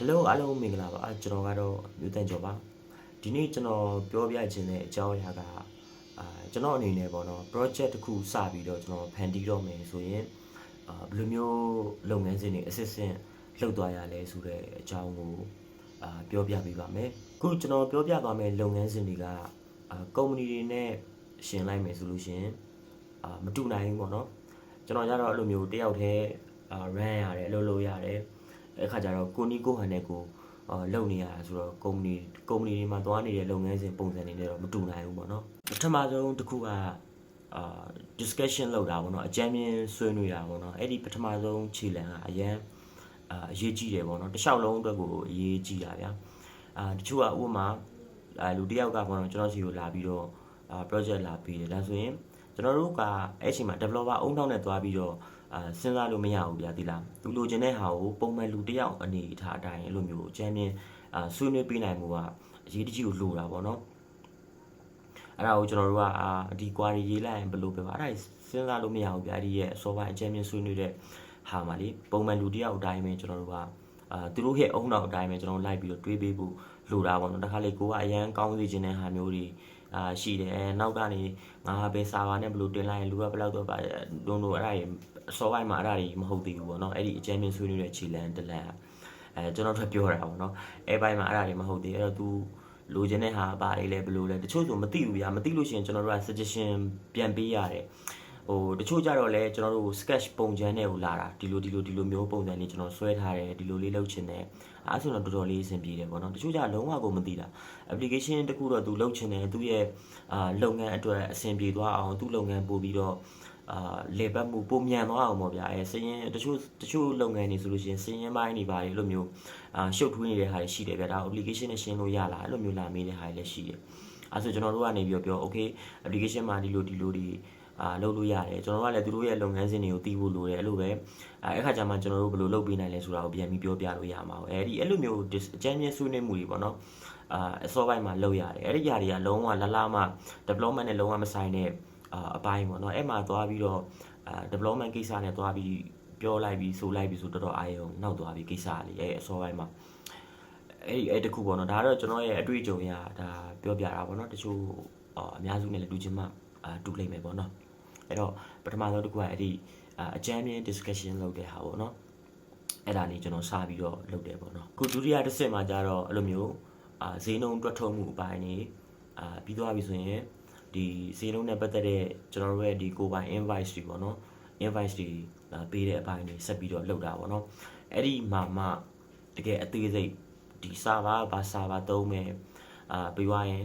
Hello အားလုံးမင်္ဂလာပါကျွန်တော်ကတော့မြို့တန်ကျော်ပါဒီနေ့ကျွန်တော်ပြောပြခြင်းတဲ့အကြောင်းအရာကအာကျွန်တော်အနေနဲ့ပေါ့နော် project တစ်ခုစပြီးတော့ကျွန်တော်ဖန်တီးတော့မယ်ဆိုရင်အာဘယ်လိုမျိုးလုပ်ငန်းစဉ်တွေ assistant လုပ်သွားရလဲဆိုတဲ့အကြောင်းကိုအာပြောပြပေးပါမယ်အခုကျွန်တော်ပြောပြသွားမယ့်လုပ်ငန်းစဉ်တွေကအာကုမ္ပဏီတွေနဲ့ရှင်လိုက်မယ်ဆိုလို့ရှရင်အာမတူနိုင်ဘူးပေါ့နော်ကျွန်တော်ကြတော့အဲ့လိုမျိုးတယောက်တည်းအာ run ရတယ်အလုပ်လုပ်ရတယ် အဲ့ခါကျတော့ကိုနီကိုဟန်နဲ့ကိုအာလုပ်နေရတာဆိုတော့ကုမ္ပဏီကုမ္ပဏီတွေမှာသွားနေတဲ့လုပ်ငန်းစဉ်ပုံစံတွေနဲ့တော့မတူနိုင်ဘူးပေါ့နော်ပထမဆုံးတစ်ခုကအာ discussion လုပ်တာပေါ့နော်အကြမ်းမြင်ဆွေးနွေးတာပေါ့နော်အဲ့ဒီပထမဆုံးခြေလှမ်းကအရန်အာအရေးကြီးတယ်ပေါ့နော်တစ်လျှောက်လုံးအတွက်ကိုအရေးကြီးတာဗျာအာတချို့ကဥပမာအာလူတစ်ယောက်ကပေါ့နော်ကျွန်တော်စီကိုလာပြီးတော့အာ project လာပြီးတယ်ဒါဆိုရင်ကျွန်တော်တို့ကအဲ့အချိန်မှာ developer အုံနောက်နဲ့သွားပြီးတော့ အာစဉ်းစားလို့မရဘူးဗျာဒီလားသူလိုချင်တဲ့ဟာကိုပုံမှန်လူတစ်ယောက်အနေထားအတိုင်းအဲ့လိုမျိုးအချမ်းမြင်အာဆွေးနွေးပေးနိုင်မှုကအရေးတကြီးကိုလိုတာပေါ့နော်အဲ့ဒါကိုကျွန်တော်တို့ကအာဒီ query ရေးလိုက်ရင်ဘယ်လိုပဲပါအဲ့ဒါစဉ်းစားလို့မရဘူးဗျာဒီရဲ့ software အချမ်းမြင်ဆွေးနွေးတဲ့ဟာမှာလေပုံမှန်လူတစ်ယောက်အတိုင်းပဲကျွန်တော်တို့ကအာသူတို့ရဲ့အုံနောက်အတိုင်းပဲကျွန်တော်လိုက်ပြီးတော့တွေးပေးဖို့လိုတာပေါ့နော်တခါလေကိုကအရန်ကောင်းစေခြင်းတဲ့ဟာမျိုးတွေ အာရှိတယ်နောက်ကနေငါပဲစာပါနဲ့ဘယ်လိုတင်လိုက်ရင်လူကဘယ်လောက်တော့ပါဒုံတို့အဲ့ဒါတွေအစောပိုင်းမှာအဲ့ဒါတွေမဟုတ်သေးဘူးပေါ့နော်အဲ့ဒီအကျဉ်းမြင့်ဆွေးနွေးတဲ့ခြေလမ်းတစ်လမ်းအဲကျွန်တော်တို့ပြောတာပေါ့နော်အဲပိုင်းမှာအဲ့ဒါတွေမဟုတ်သေးအဲ့တော့ तू လိုချင်တဲ့ဟာဘာတွေလဲဘယ်လိုလဲတချို့ဆိုမသိဘူးဗျာမသိလို့ရှိရင်ကျွန်တော်တို့က suggestion ပြန်ပေးရတယ် ဟိုတချို့ကြတော့လဲကျွန်တော်တို့ sketch ပုံချမ်းတဲ့ကိုလာတာဒီလိုဒီလိုဒီလိုမျိုးပုံစံလေးကျွန်တော်ဆွဲထားတယ်ဒီလိုလေးလုပ်ချင်တယ်အဲဆိုတော့တော်တော်လေးအဆင်ပြေတယ်ပေါ့နော်တချို့ကြလုံးဝကိုမသိတာ application တခုတော့သူလုပ်ချင်တယ်သူရဲ့အာလုပ်ငန်းအတွက်အဆင်ပြေသွားအောင်သူ့လုပ်ငန်းပို့ပြီးတော့အာလေပတ်မှုပုံမြန်သွားအောင်ပေါ့ဗျာအဲစရင်တချို့တချို့လုပ်ငန်းတွေဆိုလို့ရှိရင်စရင်ပိုင်းတွေပါတယ်လို့မျိုးအာရှုပ်ထွေးနေတဲ့ဟာတွေရှိတယ်ဗျာဒါ application နဲ့ရှင်းလို့ရလားအဲ့လိုမျိုးလာမေးတဲ့ဟာတွေလည်းရှိတယ်အဲဆိုကျွန်တော်တို့ကနေပြီးတော့ပြော okay application မှာဒီလိုဒီလိုဒီ အာလုပ်လို့ရတယ်ကျွန်တော်တို့ကလည်းသူတို့ရဲ့လုပ်ငန်းစဉ်တွေကိုသိဖို့လိုတယ်အဲ့လိုပဲအဲအခါကျမှကျွန်တော်တို့ဘယ်လိုလုပ်ပေးနိုင်လဲဆိုတာကိုပြန်ပြီးပြောပြလို့ရမှာပေါ့အဲဒီအဲ့လိုမျိုးအကျဉ်းချင်းဆွေးနွေးမှုတွေပေါ့နော်အာအစောပိုင်းမှာလုပ်ရတယ်အဲ့ဒီຢာတွေကလုံးဝလလမှ development နဲ့လုံးဝမဆိုင်တဲ့အာအပိုင်းပေါ့နော်အဲ့မှာသွားပြီးတော့အာ development ကိစ္စနဲ့သွားပြီးပြောလိုက်ပြီးဆိုလိုက်ပြီးဆိုတော်တော်အာရုံနောက်သွားပြီးကိစ္စလေးအဲ့အစောပိုင်းမှာအဲ့ဒီအဲ့တခုပေါ့နော်ဒါကတော့ကျွန်တော်ရဲ့အတွေ့အကြုံရဒါပြောပြတာပေါ့နော်တချို့အာအများစုနဲ့လည်းတူချင်မှအာတူလိမ့်မယ်ပေါ့နော် အဲ့တော့ပထမဆုံးတစ်ခုကအဲ့ဒီအာအကြမ်းမြင် discussion လုပ်တဲ့ဟာပေါ့နော်အဲ့ဒါလေးကျွန်တော်စပြီးတော့လုပ်တယ်ပေါ့နော်ခုဒုတိယတစ်ဆင့်မှာကျတော့အဲ့လိုမျိုးအာဈေးနှုန်းတွက်ထုတ်မှုအပိုင်းနေအာပြီးသွားပြီဆိုရင်ဒီဈေးနှုန်းနဲ့ပတ်သက်တဲ့ကျွန်တော်တို့ရဲ့ဒီကိုပိုင် invoice တွေပေါ့နော် invoice တွေအာပေးတဲ့အပိုင်းတွေဆက်ပြီးတော့လုပ်တာပေါ့နော်အဲ့ဒီမှာမှတကယ်အသေးစိတ်ဒီ server ဘာ server သုံးမယ်အာပြီးသွားရင်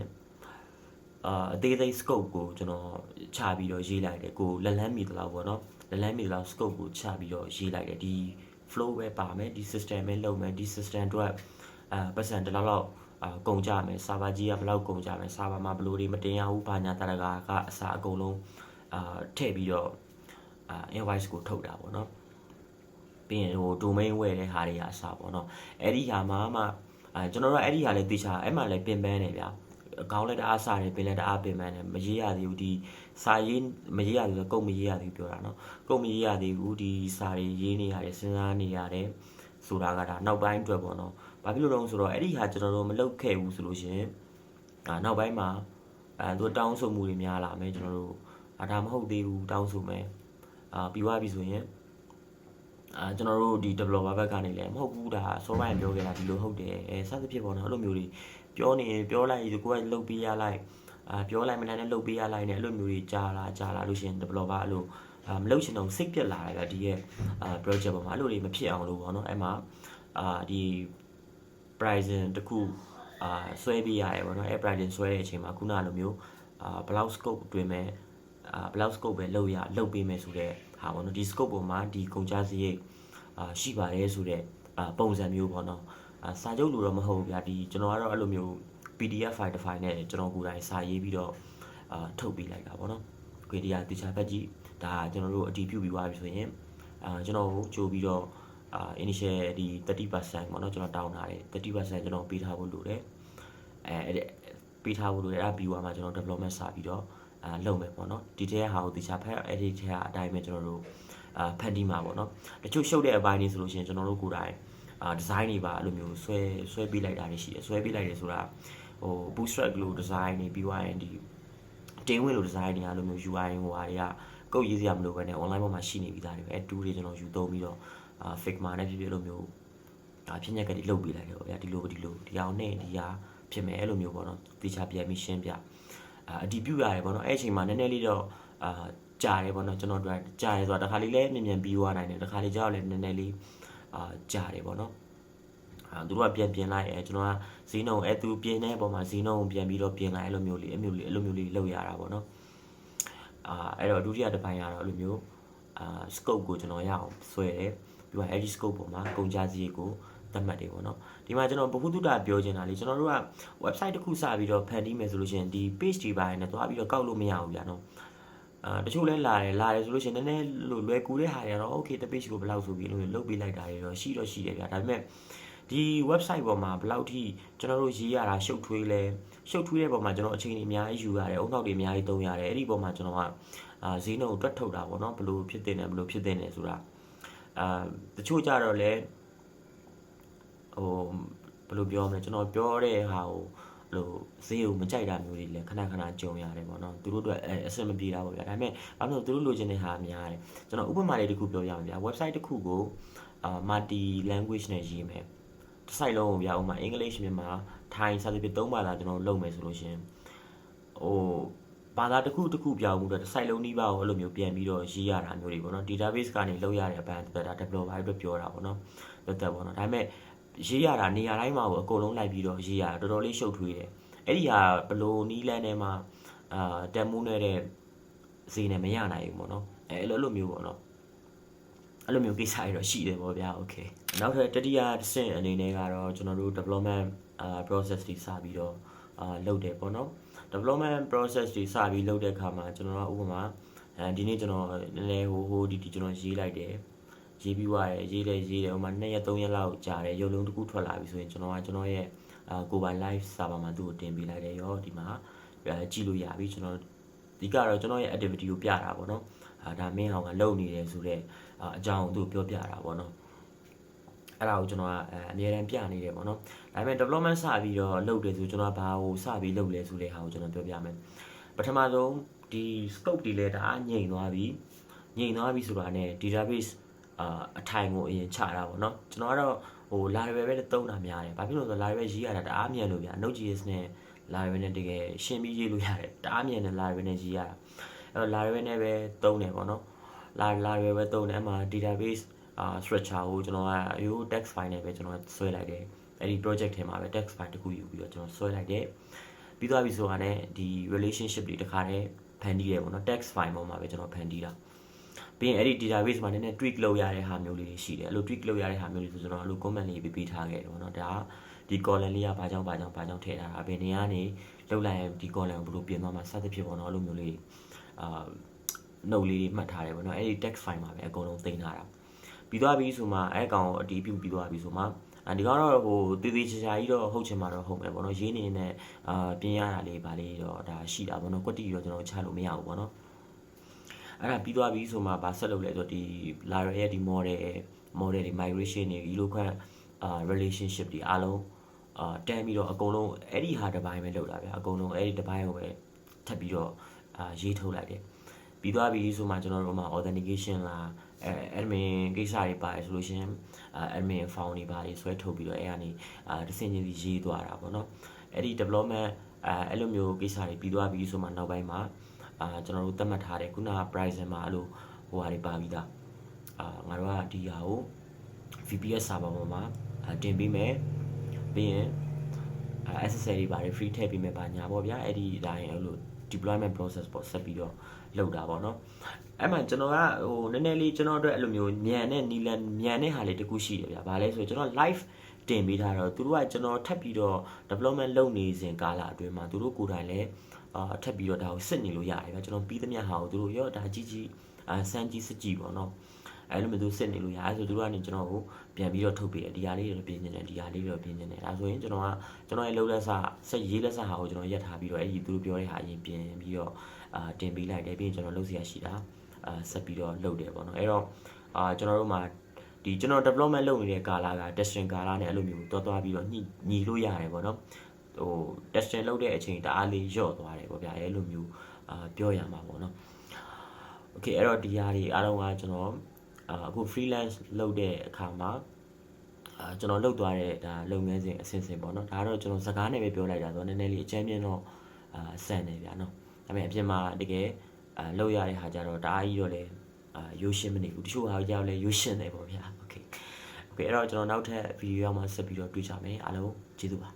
အာအသေးစိတ် scope ကိုကျွန်တော်ချပြီးတော့ရေးလိုက်တယ်ကိုလက်လန်းမီတလောက်ပေါ့နော်လက်လန်းမီတလောက် scope ကိုချပြီးတော့ရေးလိုက်တယ်ဒီ flow ပဲပါမယ်ဒီ system ပဲလုပ်မယ်ဒီ system အတွက်အာပတ်စံတစ်လောက်လောက်အာကုန်ကြမယ် server ကြီးကဘယ်လောက်ကုန်ကြမယ် server မှာဘယ်လိုတွေမတင်ရဘူးဘာညာတရကာကအစားအကုန်လုံးအာထည့်ပြီးတော့အာ invoice ကိုထုတ်တာပေါ့နော်ပြီးရင်ဟို domain ဝယ်တဲ့ဟာတွေအစားပေါ့နော်အဲ့ဒီဟာမှာမှအဲကျွန်တော်တို့အဲ့ဒီဟာလေးသိချာအဲ့မှာလည်းပြင်ပန်းနေဗျာ အကောင်းလည်းတအားစားတယ်ပင်လည်းတအားပင်ပန်းတယ်မရေးရသေးဘူးဒီစာရေးမရေးရသေးဘူးကုတ်မရေးရသေးဘူးပြောတာနော်ကုတ်မရေးရသေးဘူးဒီစာတွေရေးနေရတယ်စဉ်းစားနေရတယ်ဆိုတာကဒါနောက်ပိုင်းအတွက်ပေါ့နော်ဘာဖြစ်လို့လဲဆိုတော့အဲ့ဒီဟာကျွန်တော်တို့မလုပ်ခဲ့ဘူးဆိုလို့ရှင်အာနောက်ပိုင်းမှာအဲသူတောင်းဆိုမှုတွေများလာမယ်ကျွန်တော်တို့အာဒါမဟုတ်သေးဘူးတောင်းဆိုမယ်အာပြီးသွားပြီဆိုရင် အာကျွန်တော်တို့ဒီ developer ဘက်ကနေလည်းမဟုတ်ဘူးဒါ software ပြောခဲ့တာဒီလိုဟုတ်တယ်အဲစသဖြင့်ပေါ့နော်အဲ့လိုမျိုးတွေပြောနေရင်ပြောလိုက်ဒီကိုကလုတ်ပေးရလိုက်အာပြောလိုက်မနိုင်နဲ့လုတ်ပေးရလိုက်နဲ့အဲ့လိုမျိုးတွေကြာလာကြာလာလို့ရှိရင် developer အဲ့လိုအာမလုပ်ချင်တော့စိတ်ပြက်လာတယ်ဗျဒီရဲ့အာ project ပေါ်မှာအဲ့လိုတွေမဖြစ်အောင်လို့ပေါ့နော်အဲ့မှာအာဒီ pricing တခုအာဆွဲပေးရတယ်ပေါ့နော်အဲ့ pricing ဆွဲတဲ့အချိန်မှာခုနလိုမျိုးအာ block scope အတွင်းမဲ့အာ block scope ပဲလုပ်ရလုပ်ပေးမယ်ဆိုတဲ့ ဟာပေါ့နော်ဒီ scope ပေါ်မှာဒီကုန်ကြစရိတ်အာရှိပါတယ်ဆိုတဲ့အာပုံစံမျိုးပေါ့နော်အာစာချုပ်လိုတော့မဟုတ်ဘူးဗျာဒီကျွန်တော်ကတော့အဲ့လိုမျိုး PDF file တစ်ဖိုင်နဲ့ကျွန်တော်ကိုယ်တိုင်စာရေးပြီးတော့အာထုတ်ပေးလိုက်တာပေါ့နော်ခွေတရားတခြားဘက်ကြီးဒါကျွန်တော်တို့အတည်ပြုပြီးသွားပြီဆိုရင်အာကျွန်တော်ကိုကြိုးပြီးတော့အာ initial ဒီ30%ပေါ့နော်ကျွန်တော်တောင်းထားတယ်30%ကျွန်တော်ပေးထားဖို့လိုတယ်အဲအဲ့ဒီပေးထားဖို့လိုတယ်အဲ့ဒါပြီးသွားမှကျွန်တော် development စပြီးတော့ အာလုပ်မယ်ပေါ့နော်ဒီထဲဟာကိုတခြားဖက်အဲ့ဒီထဲဟာအတိုင်းပဲကျွန်တော်တို့အာဖန်တီးမှာပေါ့နော်တချို့ရှုပ်တဲ့အပိုင်းတွေဆိုလို့ရှိရင်ကျွန်တော်တို့ကိုယ်တိုင်အာဒီဇိုင်းတွေပါအဲ့လိုမျိုးဆွဲဆွဲပေးလိုက်တာတွေရှိတယ်ဆွဲပေးလိုက်တယ်ဆိုတာဟို bootstrap လို့ဒီဇိုင်းတွေပြီးသွားရင်ဒီတင်းဝင်လို့ဒီဇိုင်းတွေအဲ့လိုမျိုး UI ဟိုဟာတွေကကုတ်ရေးစရာမလိုဘဲနဲ့ online ပေါ်မှာရှိနေပြီးသားတွေပဲအဲ2တွေကျွန်တော်ယူသုံးပြီးတော့အာ Figma နဲ့ဖြစ်ဖြစ်လို့မျိုးအာဖြစ်ညက်ကလေးလုတ်ပေးလိုက်တယ်ပေါ့ဗျာဒီလိုဒီလိုဒီအောင်နဲ့ဒီဟာဖြစ်မယ်အဲ့လိုမျိုးပေါ့နော်တေချာပြန်ပြီးရှင်းပြ အာအတီးပြုတ်ရတယ်ပေါ့နော်အဲ့အချိန်မှာနည်းနည်းလေးတော့အာကြာတယ်ပေါ့နော်ကျွန်တော်တို့ကကြာတယ်ဆိုတာတစ်ခါလေးလည်းမြန်မြန်ပြီးသွားနိုင်တယ်တစ်ခါလေးကြောက်လည်းနည်းနည်းလေးအာကြာတယ်ပေါ့နော်အာသူတို့ကပြန်ပြင်လိုက်အဲကျွန်တော်ကဇီးနှုံအဲသူပြင်တဲ့ပုံမှာဇီးနှုံကိုပြန်ပြီးတော့ပြင်လိုက်အဲ့လိုမျိုးလေးအဲ့မျိုးလေးအဲ့လိုမျိုးလေးလုပ်ရတာပေါ့နော်အာအဲ့တော့ဒုတိယတစ်ပိုင်းကတော့အဲ့လိုမျိုးအာ scope ကိုကျွန်တော်ရအောင်ဆွဲတယ်ပြီးတော့အဲ့ဒီ scope ပေါ်မှာကုန်ကြစည်ကို သတ်မှတ်တယ်ပေါ့နော်ဒီမှာကျွန်တော်ဘဟုတုတပြောချင်တာလေကျွန်တော်တို့က website တစ်ခုစပြီးတော့ဖန်တီးမယ်ဆိုလို့ရှိရင်ဒီ page တွေပိုင်းနဲ့သွားပြီးတော့ကောက်လို့မရဘူးဗျာနော်အာတချို့လဲလာတယ်လာတယ်ဆိုလို့ရှိရင်နည်းနည်းလို့လွယ်ကူတဲ့ဟာတွေကတော့ okay တစ် page ကိုဘယ်လောက်ဆိုပြီးလို့လုတ်ပေးလိုက်တာတွေတော့ရှိတော့ရှိတယ်ဗျာဒါပေမဲ့ဒီ website ပေါ်မှာဘယ်လောက်ထိကျွန်တော်တို့ရေးရတာရှုပ်ထွေးလဲရှုပ်ထွေးတဲ့ပုံမှာကျွန်တော်အချိန်ကြီးအများကြီးယူရတယ်အုံနောက်တွေအများကြီးသုံးရတယ်အဲ့ဒီပုံမှာကျွန်တော်ကအာဈေးနှုန်းကိုတွက်ထုတ်တာပေါ့နော်ဘယ်လိုဖြစ်တင်တယ်ဘယ်လိုဖြစ်တင်တယ်ဆိုတာအာတချို့ကြတော့လဲ ဟိုဘယ်လိုပြောမလဲကျွန်တော်ပြောတဲ့ဟာကိုလို့ဈေးကိုမကြိုက်တာမျိုးတွေလည်းခဏခဏကြုံရတယ်ပေါ့နော်သူတို့အတွက်အဆင်မပြေတာပေါ့ဗျာဒါပေမဲ့ဘာလို့လဲသူတို့လိုချင်တဲ့ဟာများတယ်ကျွန်တော်ဥပမာလေးတစ်ခုပြောပြအောင်ဗျာ website တစ်ခုကိုအာ multi language နဲ့ရေးမယ်တစ်ဆိုင်လုံးကိုဗျာဥပမာ English မြန်မာ Thai စသဖြင့်သုံးဘာသာကျွန်တော်လုပ်မယ်ဆိုလို့ရှင်ဟိုဘာသာတစ်ခုတစ်ခုပြောင်းမှုတော့တစ်ဆိုင်လုံးနှီးပါကိုအဲ့လိုမျိုးပြန်ပြီးတော့ရေးရတာမျိုးတွေပေါ့နော် database ကနေလောက်ရတဲ့အပိုင်းတက်တာ developer အတွက်ပြောတာပေါ့နော်တက်တက်ပေါ့နော်ဒါပေမဲ့ ရေးရတာနေရာတိုင်းမှာကိုအကုန်လုံးလိုက်ပြီးတော့ရေးရတာတော်တော်လေးရှုပ်ထွေးတယ်အဲ့ဒီဟာဘလို့နီးလန်းထဲမှာအာတက်မှုနေတဲ့ဈေးနဲ့မရနိုင်ဘူးပေါ့နော်အဲအဲ့လိုလိုမျိုးပေါ့နော်အဲ့လိုမျိုးကိစ္စတွေတော့ရှိတယ်ပေါ့ဗျာ okay နောက်ထပ်တတိယတစ်ဆင့်အနေနဲ့ကတော့ကျွန်တော်တို့ development အာ process တွေစပြီးတော့အာလုပ်တယ်ပေါ့နော် development process တွေစပြီးလုပ်တဲ့အခါမှာကျွန်တော်ကဥပမာအဲဒီနေ့ကျွန်တော်နည်းနည်းဟိုဟိုဒီဒီကျွန်တော်ရေးလိုက်တယ် ရေးပြီးွားတယ်ရေးတယ်ရေးတယ်ဟိုမှာ2ရက်3ရက်လောက်ကြာတယ်ရုပ်လုံးတစ်ခုထွက်လာပြီဆိုရင်ကျွန်တော်ကကျွန်တော်ရဲ့အာကိုပိုင် live server မှာသူ့ကိုတင်ပေးလိုက်တယ်ရောဒီမှာကြည့်လို့ရပြီကျွန်တော်ဒီကတော့ကျွန်တော်ရဲ့ activity ကိုပြတာပေါ့နော်အာဒါမင်းဟောင်ကလုပ်နေတယ်ဆိုတော့အကြောင်းသူ့ပြောပြတာပေါ့နော်အဲ့ဒါကိုကျွန်တော်ကအများတန်းပြနေတယ်ပေါ့နော်ဒါပေမဲ့ development စပြီးတော့လုပ်တယ်ဆိုကျွန်တော်ဘာကိုစပြီးလုပ်လဲဆိုတဲ့ဟာကိုကျွန်တော်ပြောပြမယ်ပထမဆုံးဒီ scope တွေလည်းတအားညိန်သွားပြီညိန်သွားပြီဆိုတာနဲ့ database အာအထိုင်ကိုအရင်ချတာပေါ့နော်ကျွန်တော်ကတော့ဟို Laravel ပဲသုံးတာများတယ်ဘာဖြစ်လို့လဲဆိုတော့ Laravel ရေးရတာတအားမြန်လို့ဗျာ Node.js နဲ့ Laravel နဲ့တကယ်ရှင်းပြီးရေးလို့ရတယ်တအားမြန်တဲ့ Laravel နဲ့ရေးရတာအဲ့တော့ Laravel နဲ့ပဲသုံးတယ်ပေါ့နော် Laravel ပဲသုံးတယ်အမှ database အာ structure ကိုကျွန်တော်ကရိုး text file နဲ့ပဲကျွန်တော်ဆွဲလိုက်တယ်အဲ့ဒီ project ထဲမှာပဲ text file တစ်ခုယူပြီးတော့ကျွန်တော်ဆွဲလိုက်တယ်ပြီးသွားပြီဆိုတာနဲ့ဒီ relationship တွေတခါတည်းဖန်တီးတယ်ပေါ့နော် text file ပေါ်မှာပဲကျွန်တော်ဖန်တီးတာ ပြီးရင်အဲ့ဒီ database မှာနည်းနည်း tweak လုပ်ရတဲ့ဟာမျိုးလေးတွေရှိတယ်အဲ့လို tweak လုပ်ရတဲ့ဟာမျိုးတွေဆိုကျွန်တော်အဲ့လို comment လေးပေးပေးထားခဲ့တယ်ပေါ့နော်ဒါဒီ column လေးကဘာကြောင့်ဘာကြောင့်ဘာကြောင့်ထည့်ထားတာဘယ်နေရာနေလောက်လိုက်ရင်ဒီ column ကိုဘယ်လိုပြင်သွားမှာစသဖြင့်ပေါ့နော်အဲ့လိုမျိုးလေးအာ note လေးတွေမှတ်ထားတယ်ပေါ့နော်အဲ့ဒီ text file မှာပဲအကုန်လုံးသိမ်းထားတာပြီးသွားပြီဆိုမှအဲ့ကောင်ကိုအတီးပြုတ်ပြီးသွားပြီဆိုမှအဲဒီကတော့ဟိုတည်တည်ချာချာကြီးတော့ဟုတ်ချင်မှာတော့ဟုတ်မယ်ပေါ့နော်ရေးနေနဲ့အာပြင်ရတာလေးဗာလေးတော့ဒါရှိတာပေါ့နော်ကွက်တီတော့ကျွန်တော်ချလို့မရဘူးပေါ့နော် အဲ့ဒါပြီးသွားပြီဆိုမှဗာဆက်လုပ်လဲဆိုတော့ဒီ Laravel ရဲ့ဒီ model model တွေ migration တွေ eloquent အာ relationship တွေအားလုံးအာတန်းပြီးတော့အကုန်လုံးအဲ့ဒီဟာတစ်ပိုင်းပဲလုပ်တာဗျာအကုန်လုံးအဲ့ဒီတစ်ပိုင်းကိုပဲထပ်ပြီးတော့အာရေးထုတ်လိုက်တယ်ပြီးသွားပြီဆိုမှကျွန်တော်တို့မှာ authentication လား admin ကိစ္စတွေပါတယ်ဆိုလို့ရှင် admin file တွေပါတယ်ဆွဲထုတ်ပြီးတော့အဲ့ကနေအာတစ်စင်ချင်းစီရေးသွားတာပေါ့နော်အဲ့ဒီ development အဲအဲ့လိုမျိုးကိစ္စတွေပြီးသွားပြီဆိုမှနောက်ပိုင်းမှာ အာကျွန်တော်တို့သတ်မှတ်ထားတယ်ခုနက pricing မှာအဲ့လိုဟိုဟာတွေပါပြီးသားအာငါတို့ကဒီဟာကို VPS server ပေါ်မှာတင်ပေးမယ်ပြီးရင် SSL တွေပါတယ် free ထည့်ပေးမယ်ပါညာပေါ့ဗျာအဲ့ဒီအတိုင်းအဲ့လို deployment process ပေါ့ဆက်ပြီးတော့လုပ်တာပေါ့နော်အဲ့မှာကျွန်တော်ကဟိုနည်းနည်းလေးကျွန်တော်အတွက်အဲ့လိုမျိုးညံတဲ့နီလန်ညံတဲ့ဟာလေးတခုရှိတယ်ဗျာဘာလဲဆိုကျွန်တော် live တင်ပေးထားတော့သူတို့ကကျွန်တော်ထပ်ပြီးတော့ development လုပ်နေစဉ်ကာလအတွင်းမှာသူတို့ကိုယ်တိုင်လည်းအာထပ်ပြီးတော့ဒါကိုစစ်နေလို့ရတယ်ဗျာကျွန်တော်ပြီးသမျှဟာကိုသူတို့ရောဒါကြီးကြီးအာစမ်းကြီးစစ်ကြည့်ပေါ့နော်အဲ့လိုမျိုးသူစစ်နေလို့ရတယ်ဆိုသူတို့ကနေကျွန်တော်ကိုပြန်ပြီးတော့ထုတ်ပေးတယ်ဒီဟာလေးတွေပြင်နေတယ်ဒီဟာလေးတွေပြင်နေတယ်ဒါဆိုရင်ကျွန်တော်ကကျွန်တော်ရဲ့လုံးလက်စဆက်ရေးလက်စဟာကိုကျွန်တော်ရက်ထားပြီးတော့အဲ့ဒီသူတို့ပြောတဲ့ဟာအရင်ပြင်ပြီးတော့အာတင်ပေးလိုက်တယ်ပြီးရင်ကျွန်တော်လုပ်စရာရှိတာအာဆက်ပြီးတော့လုပ်တယ်ပေါ့နော်အဲ့တော့အာကျွန်တော်တို့မှာ ဒီကျွန်တော် development လုပ်နေတဲ့ကာလာက testing ကာလာနဲ့အဲ့လိုမျိုးတော်တော်ပြီးတော့ညှိညီလို့ရတယ်ပေါ့နော်ဟို testing လုပ်တဲ့အချိန်တအားလေးညော့သွားတယ်ပေါ့ဗျာအဲ့လိုမျိုးအာပြောရမှာပေါ့နော် okay အဲ့တော့ဒီဟာတွေအားလုံးကကျွန်တော်အာအခု freelance လုပ်တဲ့အခါမှာအာကျွန်တော်လုပ်သွားတဲ့ဒါလုပ်ငန်းစဉ်အဆင့်ဆင့်ပေါ့နော်ဒါကတော့ကျွန်တော်စကားနဲ့ပဲပြောလိုက်တာဆိုတော့နည်းနည်းလေးအကျဉ်းပြင်းတော့အာဆန်နေဗျာနော်ဒါပေမဲ့အပြင်မှာတကယ်အာလုပ်ရတဲ့ဟာကြတော့တအားကြီးတော့လေ အာရိုးရှင်းမနေဘူးတချို့ဟာကြောက်လဲရိုးရှင်းတယ်ပေါ့ဗျာ okay okay အဲ့တော့ကျွန်တော်နောက်ထပ်ဗီဒီယိုမှာဆက်ပြီးတော့တွေ့ကြမယ်အားလုံးကျေးဇူးပါ